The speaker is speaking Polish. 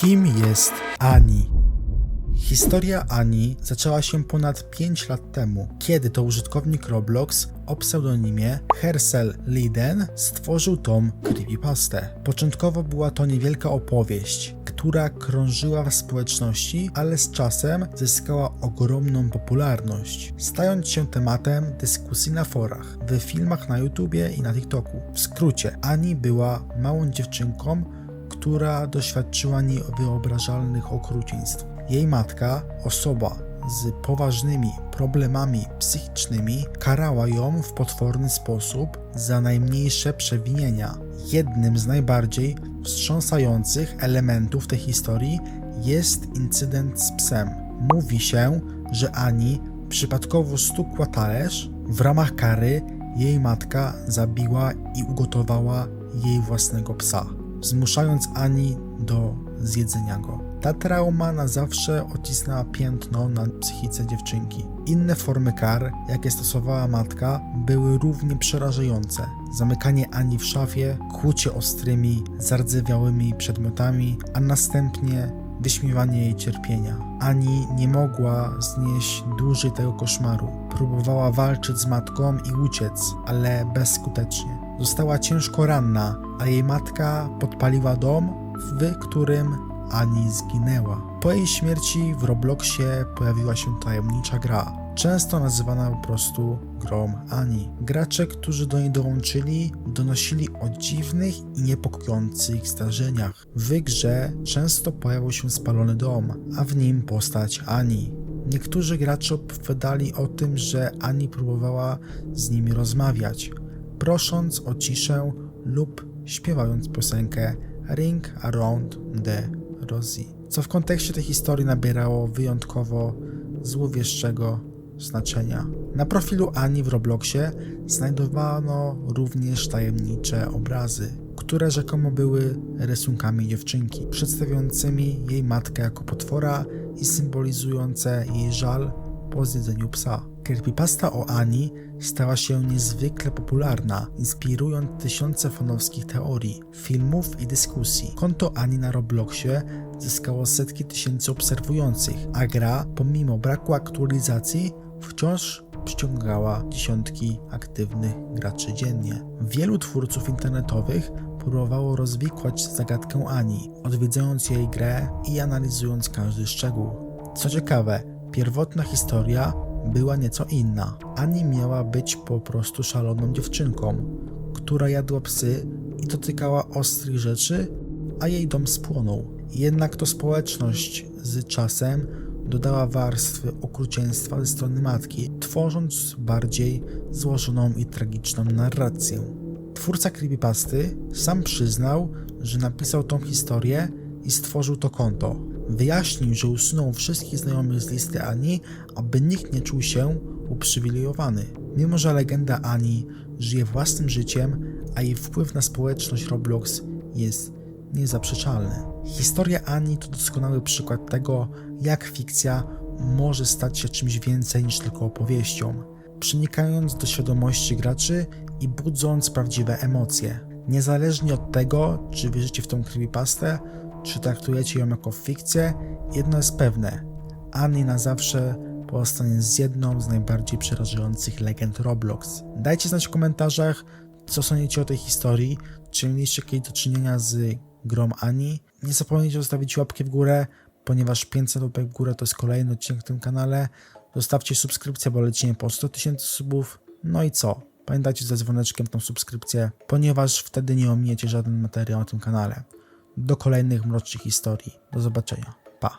Kim jest Ani? Historia Ani zaczęła się ponad 5 lat temu, kiedy to użytkownik Roblox o pseudonimie Hersel Liden stworzył tom Creepypastę. Początkowo była to niewielka opowieść, która krążyła w społeczności, ale z czasem zyskała ogromną popularność, stając się tematem dyskusji na forach, w filmach na YouTubie i na TikToku. W skrócie, Ani była małą dziewczynką, która doświadczyła niewyobrażalnych okrucieństw. Jej matka, osoba z poważnymi problemami psychicznymi, karała ją w potworny sposób za najmniejsze przewinienia. Jednym z najbardziej wstrząsających elementów tej historii jest incydent z psem. Mówi się, że Ani przypadkowo stukła talerz. W ramach kary jej matka zabiła i ugotowała jej własnego psa, zmuszając Ani do zjedzenia go. Ta trauma na zawsze odcisnęła piętno na psychice dziewczynki. Inne formy kar, jakie stosowała matka, były równie przerażające. Zamykanie Ani w szafie, kłucie ostrymi, zardzewiałymi przedmiotami, a następnie wyśmiewanie jej cierpienia. Ani nie mogła znieść dłużej tego koszmaru. Próbowała walczyć z matką i uciec, ale bezskutecznie. Została ciężko ranna, a jej matka podpaliła dom, w którym Ani zginęła. Po jej śmierci w Robloxie pojawiła się tajemnicza gra, często nazywana po prostu grą Ani. Gracze, którzy do niej dołączyli, donosili o dziwnych i niepokojących zdarzeniach. W grze często pojawił się spalony dom, a w nim postać Ani. Niektórzy gracze opowiadali o tym, że Ani próbowała z nimi rozmawiać, prosząc o ciszę lub śpiewając piosenkę Ring Around the Rosie, co w kontekście tej historii nabierało wyjątkowo złowieszczego znaczenia. Na profilu Ani w Robloxie znajdowano również tajemnicze obrazy, które rzekomo były rysunkami dziewczynki, przedstawiającymi jej matkę jako potwora i symbolizujące jej żal po zjedzeniu psa. Creepypasta o Ani stała się niezwykle popularna, inspirując tysiące fanowskich teorii, filmów i dyskusji. Konto Ani na Robloxie zyskało setki tysięcy obserwujących, a gra, pomimo braku aktualizacji, wciąż przyciągała dziesiątki aktywnych graczy dziennie. Wielu twórców internetowych próbowało rozwikłać zagadkę Ani, odwiedzając jej grę i analizując każdy szczegół. Co ciekawe, pierwotna historia była nieco inna. Ani miała być po prostu szaloną dziewczynką, która jadła psy i dotykała ostrych rzeczy, a jej dom spłonął. Jednak to społeczność z czasem dodała warstwy okrucieństwa ze strony matki, tworząc bardziej złożoną i tragiczną narrację. Twórca creepypasty sam przyznał, że napisał tą historię i stworzył to konto. Wyjaśnił, że usunął wszystkich znajomych z listy Ani, aby nikt nie czuł się uprzywilejowany. Mimo, że legenda Ani żyje własnym życiem, a jej wpływ na społeczność Roblox jest niezaprzeczalny. Historia Ani to doskonały przykład tego, jak fikcja może stać się czymś więcej niż tylko opowieścią, przenikając do świadomości graczy i budząc prawdziwe emocje. Niezależnie od tego, czy wierzycie w tą creepypastę, czy traktujecie ją jako fikcję, jedno jest pewne: Annie na zawsze pozostanie z jedną z najbardziej przerażających legend Roblox. Dajcie znać w komentarzach, co sądzicie o tej historii, czy mieliście kiedyś do czynienia z grą Ani. Nie zapomnijcie zostawić łapki w górę, ponieważ 500 łapek w górę to jest kolejny odcinek w tym kanale. Zostawcie subskrypcję, bo lecimy po 100 tysięcy subów. No i co? Pamiętajcie ze dzwoneczkiem tą subskrypcję, ponieważ wtedy nie ominiecie żaden materiał na tym kanale. Do kolejnych mrocznych historii. Do zobaczenia. Pa.